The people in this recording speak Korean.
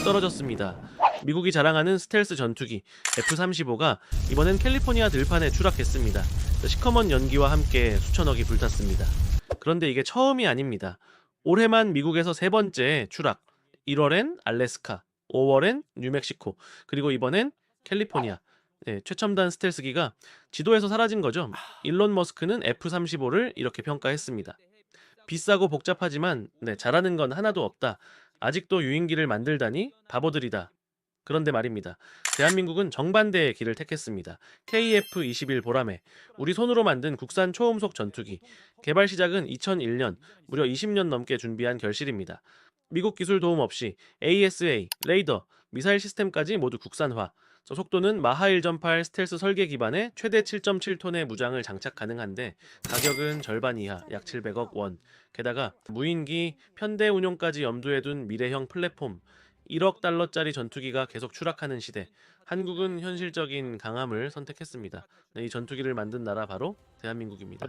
뚝 떨어졌습니다. 미국이 자랑하는 스텔스 전투기 F-35가 이번엔 캘리포니아 들판에 추락했습니다. 시커먼 연기와 함께 수천억이 불탔습니다. 그런데 이게 처음이 아닙니다. 올해만 미국에서 세 번째 추락. 1월엔 알래스카, 5월엔 뉴멕시코, 그리고 이번엔 캘리포니아. 네, 최첨단 스텔스기가 지도에서 사라진 거죠. 일론 머스크는 F-35를 이렇게 평가했습니다. 비싸고 복잡하지만 네, 잘하는 건 하나도 없다. 아직도 유인기를 만들다니 바보들이다. 그런데 말입니다. 대한민국은 정반대의 길을 택했습니다. KF-21 보라매, 우리 손으로 만든 국산 초음속 전투기. 개발 시작은 2001년, 무려 20년 넘게 준비한 결실입니다. 미국 기술 도움 없이 ASA, 레이더, 미사일 시스템까지 모두 국산화. 저 속도는 마하 1.8 스텔스 설계 기반의 최대 7.7톤의 무장을 장착 가능한데 가격은 절반 이하, 약 700억 원. 게다가 무인기, 편대 운용까지 염두에 둔 미래형 플랫폼. 1억 달러짜리 전투기가 계속 추락하는 시대. 한국은 현실적인 강함을 선택했습니다. 네, 이 전투기를 만든 나라 바로 대한민국입니다.